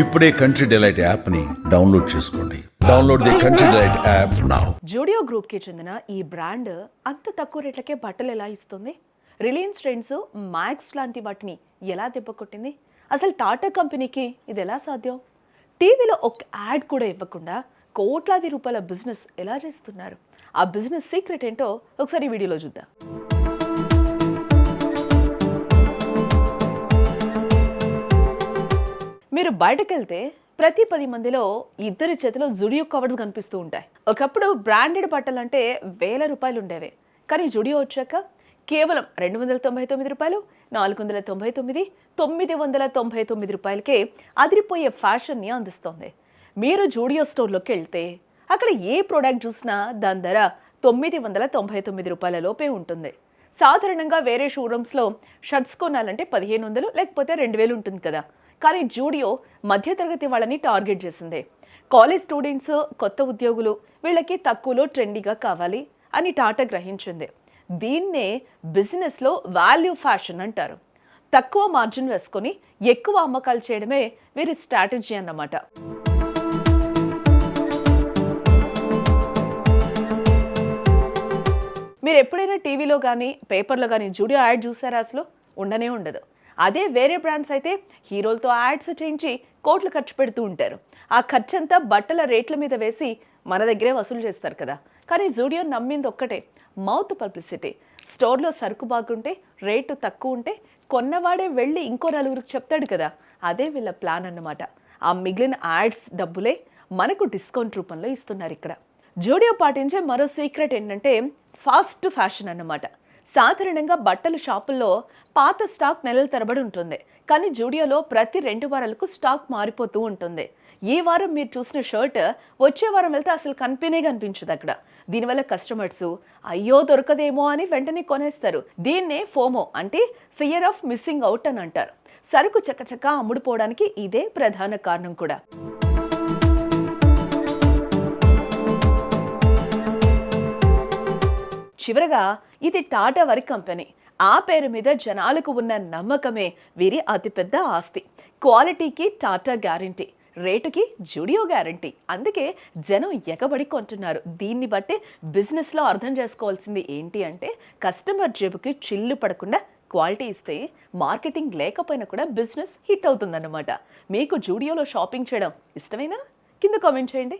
ఇప్పుడే country delight యాప్ని download చేసుకోండి. Download the country delight app now Zudio గ్రూప్కి చెందిన ఈ బ్రాండ్ అంత తక్కువ రేట్లకే బట్టలు ఎలా ఇస్తుంది? రిలయన్స్ ట్రెండ్స్ మ్యాక్స్ లాంటి వాటిని ఎలా దెబ్బకొట్టింది అసలు టాటా కంపెనీకి ఇది ఎలా సాధ్యం? టీవీలో ఒక యాడ్ కూడా ఇవ్వకుండా కోట్లాది రూపాయల బిజినెస్ ఎలా చేస్తున్నారు? ఆ బిజినెస్ సీక్రెట్ ఏంటో ఒకసారి వీడియోలో చూద్దాం. మీరు బయటకు వెళ్తే ప్రతి పది మందిలో ఇద్దరి చేతిలో జుడియో కవర్స్ కనిపిస్తూ ఉంటాయి. ఒకప్పుడు బ్రాండెడ్ బట్టలు అంటే వేల రూపాయలు ఉండేవి. కానీ జుడియో వచ్చాక కేవలం రెండు వందల తొంభై తొమ్మిది రూపాయలు నాలుగు వందల తొంభై తొమ్మిది తొమ్మిది వందల తొంభై తొమ్మిది రూపాయలకే అదిరిపోయే ఫ్యాషన్ని అందిస్తోంది. మీరు జూడియో స్టోర్లోకి వెళ్తే అక్కడ ఏ ప్రోడక్ట్ చూసినా దాని ధర తొమ్మిది వందల తొంభై తొమ్మిది రూపాయల లోపే ఉంటుంది. సాధారణంగా వేరే షోరూమ్స్లో షర్ట్స్ కొనాలంటే పదిహేను వందలు లేకపోతే రెండు వేలు ఉంటుంది కదా. కానీ జూడియో మధ్యతరగతి వాళ్ళని టార్గెట్ చేసింది. కాలేజ్ స్టూడెంట్స్ కొత్త ఉద్యోగులు వీళ్ళకి తక్కువలో ట్రెండీగా కావాలి అని టాటా గ్రహించింది. దీన్నే బిజినెస్లో వాల్యూ ఫ్యాషన్ అంటారు. తక్కువ మార్జిన్ వేసుకొని ఎక్కువ అమ్మకాలు చేయడమే వీరి స్ట్రాటజీ అన్నమాట. మీరు ఎప్పుడైనా టీవీలో కానీ పేపర్లో కానీ జూడియో యాడ్ చూసారా అసలు? ఉండనే ఉండదు. అదే వేరే బ్రాండ్స్ అయితే హీరోలతో యాడ్స్ చేయించి కోట్లు ఖర్చు పెడుతూ ఉంటారు. ఆ ఖర్చంతా బట్టల రేట్ల మీద వేసి మన దగ్గరే వసూలు చేస్తారు కదా. కానీ జూడియో నమ్మింది ఒక్కటే మౌత్ పబ్లిసిటీ స్టోర్లో సరుకు బాగుంటే రేటు తక్కువ ఉంటే కొన్నవాడే వెళ్ళి ఇంకో నలుగురికి చెప్తాడు కదా. అదే వీళ్ళ ప్లాన్ అన్నమాట. ఆ మిగిలిన యాడ్స్ డబ్బులే మనకు డిస్కౌంట్ రూపంలో ఇస్తున్నారు ఇక్కడ. జూడియో పాటించే మరో సీక్రెట్ ఏంటంటే ఫాస్ట్ ఫ్యాషన్ అన్నమాట. సాధారణంగా బట్టల షాపుల్లో పాత స్టాక్ నెలల తరబడి ఉంటుంది. కానీ జూడియోలో ప్రతి రెండు వారాలకు స్టాక్ మారిపోతూ ఉంటుంది. ఈ వారం మీరు చూసిన షర్ట్ వచ్చే వారం వెళ్తే అసలు కనిపినే కనిపించదు అక్కడ. దీనివల్ల కస్టమర్స్ అయ్యో దొరకదేమో అని వెంటనే కొనేస్తారు. దీన్నే ఫోమో అంటే ఫియర్ ఆఫ్ మిస్సింగ్ అవుట్ అని అంటారు. సరుకు చకచకా అమ్ముడుపోవడానికి ఇదే ప్రధాన కారణం కూడా. చివరగా ఇది టాటా వారి కంపెనీ. ఆ పేరు మీద జనాలకు ఉన్న నమ్మకమే వీరి అతిపెద్ద ఆస్తి. క్వాలిటీకి టాటా గ్యారంటీ రేటుకి జుడియో గ్యారంటీ. అందుకే జనం ఎగబడి కొంటున్నారు. దీన్ని బట్టి బిజినెస్లో అర్థం చేసుకోవాల్సింది ఏంటి అంటే కస్టమర్ జేబుకి చిల్లు పడకుండా క్వాలిటీ ఇస్తే మార్కెటింగ్ లేకపోయినా కూడా బిజినెస్ హిట్ అవుతుందన్నమాట. మీకు జూడియోలో షాపింగ్ చేయడం ఇష్టమేనా? కింద కామెంట్ చేయండి.